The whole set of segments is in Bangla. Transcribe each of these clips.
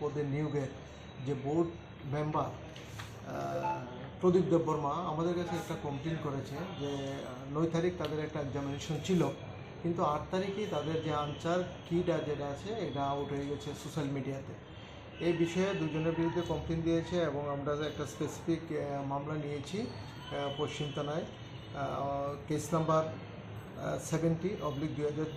পদে নিয়োগের যে বোর্ড মেম্বার প্রদীপ দেববর্মা আমাদের কাছে একটা কমপ্লেন করেছে যে নয় তারিখ তাদের একটা এক্সামিনেশন ছিল, কিন্তু আট তারিখেই তাদের যে আনসার কিটা যেটা আছে, এটা আউট হয়ে গেছে সোশ্যাল মিডিয়াতে এই বিষয়ে দুজনের বিরুদ্ধে কমপ্লেন দিয়েছে এবং আমরা একটা স্পেসিফিক মামলা নিয়েছি পশ্চিম থানায় কেস নাম্বার সেভেন্টি অবলিক দুই হাজার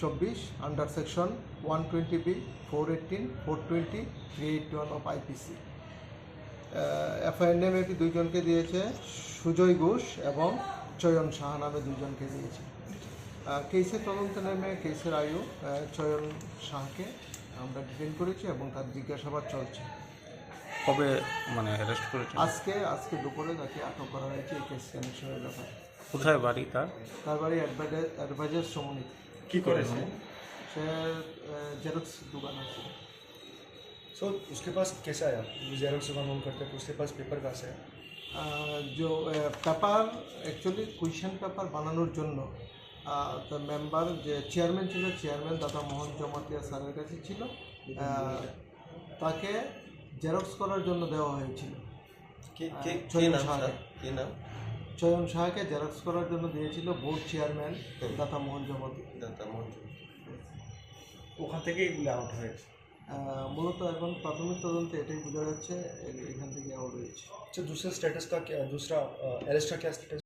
চব্বিশ under section one twenty B four eighteen four twenty three eight one of IPC FIR নেমে এটি দুইজনকে দিয়েছে সুজয় ঘোষ এবং চয়ন সাহা নামে দুইজনকে দিয়েছে। কেসের তদন্ত নেমে কেসের আয়ু চয়ন শাহকে আমরা ডিটেন করেছি এবং তার জিজ্ঞাসাবাদ চলছে। কবে মানে অ্যারেস্ট করেছেন আজকে আজকে দুপুরে তাকে আটক করা হয়েছে এই কেস কানেকশনের ব্যাপারে। কোথায় বাড়ি তার? তার বাড়ি অ্যাডভাইজার অ্যাডভাইজার সমনিত। কি করেছে সে জেরক্স দোকান আছে सो उसके पास कैसा आया वो जेरोक्स दुकान ऑन करते तो उसके पास पेपर कहाँ से है আহ, जो পেপার অ্যাকচুয়ালি কুয়েশন পেপার বানানোর জন্য তো মেম্বার যে চেয়ারম্যান ছিল চেয়ারম্যান দাদা মোহন জমাতিয়া স্যারের কাছে ছিল আহ, তাকে জেরক্স করার জন্য দেওয়া হয়েছিল কে আহ, কে কে চয়ন নাম শাহকে স্যার কে নাম চয়ন শাহকে জেরক্স করার জন্য দিয়েছিল বোর্ড চেয়ারম্যান দাদা মোহন জমাতিয়া দাদা মোহন ওখান থেকে এগুলো আউট হয়েছে আহ, মূলত এখন প্রাথমিক তদন্তে এটাই বোঝা যাচ্ছে এ- এখান থেকে আউট হয়েছে अच्छा दूसरा स्टेटस का क्या दूसरा अरेस्ट का क्या स्टेटस